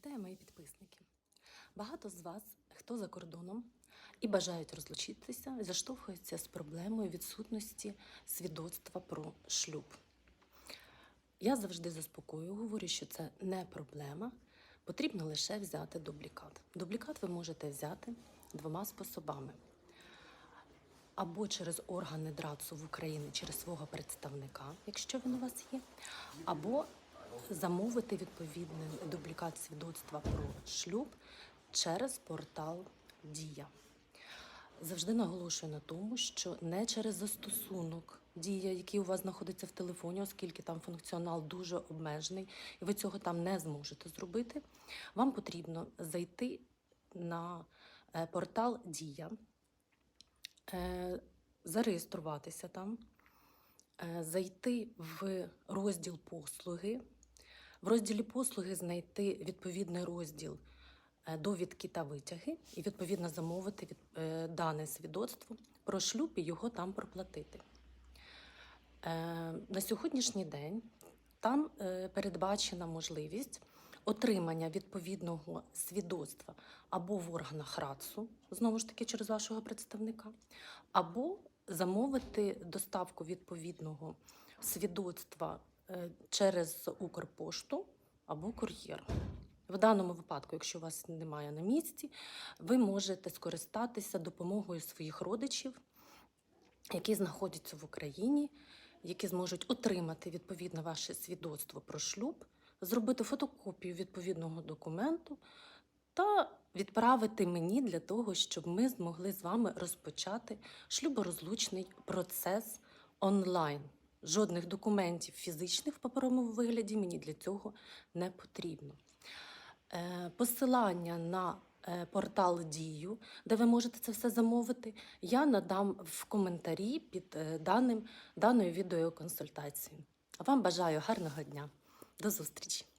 Вітаю мої підписники. Багато з вас, хто за кордоном і бажають розлучитися, заштовхуються з проблемою відсутності свідоцтва про шлюб. Я завжди заспокоюю, говорю, що це не проблема. Потрібно лише взяти дублікат. Дублікат ви можете взяти двома способами: або через органи ДРАЦУ в Україні, через свого представника, якщо він у вас є, або замовити відповідний дублікат свідоцтва про шлюб через портал Дія. Завжди наголошую на тому, що не через застосунок дія, який у вас знаходиться в телефоні, оскільки там функціонал дуже обмежений, і ви цього там не зможете зробити. Вам потрібно зайти на е, портал Дія, е, зареєструватися там, е, зайти в розділ послуги. В розділі послуги знайти відповідний розділ е, довідки та витяги і відповідно замовити від, е, дане свідоцтво про шлюб і його там проплатити. Е, на сьогоднішній день там передбачена можливість отримання відповідного свідоцтва або в органах РАЦУ, знову ж таки через вашого представника, або замовити доставку відповідного свідоцтва через Укрпошту або кур'єр. В даному випадку, якщо вас немає на місці, ви можете скористатися допомогою своїх родичів, які знаходяться в Україні, які зможуть отримати відповідно ваше свідоцтво про шлюб, зробити фотокопію відповідного документу та відправити мені для того, щоб ми змогли з вами розпочати шлюборозлучний процес онлайн. Жодних документів фізичних в паперовому вигляді мені для цього не потрібно. Е, Посилання на е, портал Дію, де ви можете це все замовити, я надам в коментарі під е, даним, даною відеоконсультацією. Вам бажаю гарного дня. До зустрічі!